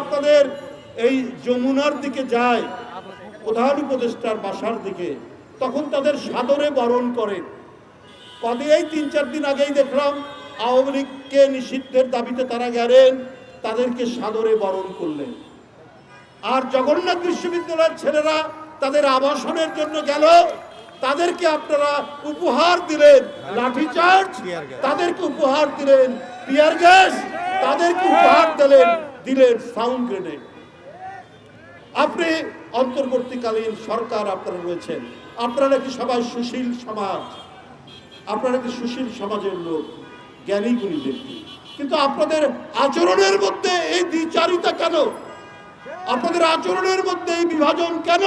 আপনাদের এই যমুনার দিকে যায়, প্রধান উপদেষ্টার বাসার দিকে, তখন তাদের সাদরে বরণ করেন কবে এই তিন চার দিন আগেই দেখলাম, আওয়ামী লীগকে নিষিদ্ধের দাবিতে তারা গেলেন, তাদেরকে সাদরে বরণ করলেন। আর জগন্নাথ বিশ্ববিদ্যালয়ের ছেলেরা তাদের আবাসনের জন্য গেল, তাদেরকে আপনারা উপহার দিলেন, লাঠিচার্জ, তাদেরকে উপহার দিলেন, পিয়ার গ্যাস, তাদেরকে উপহার দিলেন দিলেন সাউন্ড গ্রেনেড আপনি অন্তর্বর্তীকালীন সরকার আপনারা রয়েছেন। আপনারা নাকি সবাই সুশীল সমাজ। আপনারা কি সুশীল সমাজের লোক, জ্ঞানী গুণী ব্যক্তি। কিন্তু আপনাদের আচরণের মধ্যে এই দ্বিচারিতা কেন? আপনাদের আচরণের মধ্যে এই বিভাজন কেন?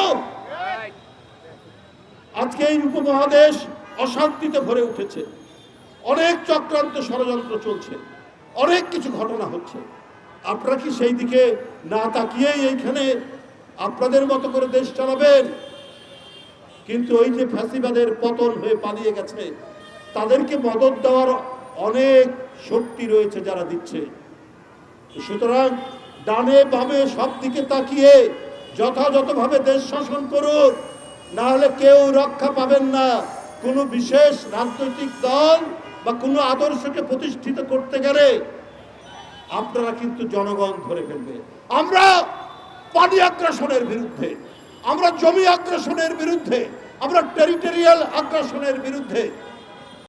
আজকে এই উপমহাদেশ অশান্তিতে ভরে উঠেছে। অনেক চক্রান্ত ষড়যন্ত্র চলছে। অনেক কিছু ঘটনা হচ্ছে। আপনারা কি সেই দিকে না তাকিয়েই এইখানে আপনাদের মতো করে দেশ চালাবেন? কিন্তু ওই যে ফ্যাসিবাদের পতন হয়ে পালিয়ে গেছে, তাদেরকে মদত দেওয়ার অনেক শক্তি রয়েছে যারা দিচ্ছে। সুতরাং ডানে বামে সব দিকে তাকিয়ে যথাযথভাবে দেশ শাসন করুন, না হলে কেউ রক্ষা পাবেন না। কোনো বিশেষ রাজনৈতিক দল বা কোনো আদর্শকে প্রতিষ্ঠিত করতে গেলে আপনারা কিন্তু জনগণ ধরে ফেলবে। আমরা পানি আগ্রাসনের বিরুদ্ধে, আমরা জমি আগ্রাসনের বিরুদ্ধে, আমরা টেরিটোরিয়াল আগ্রাসনের বিরুদ্ধে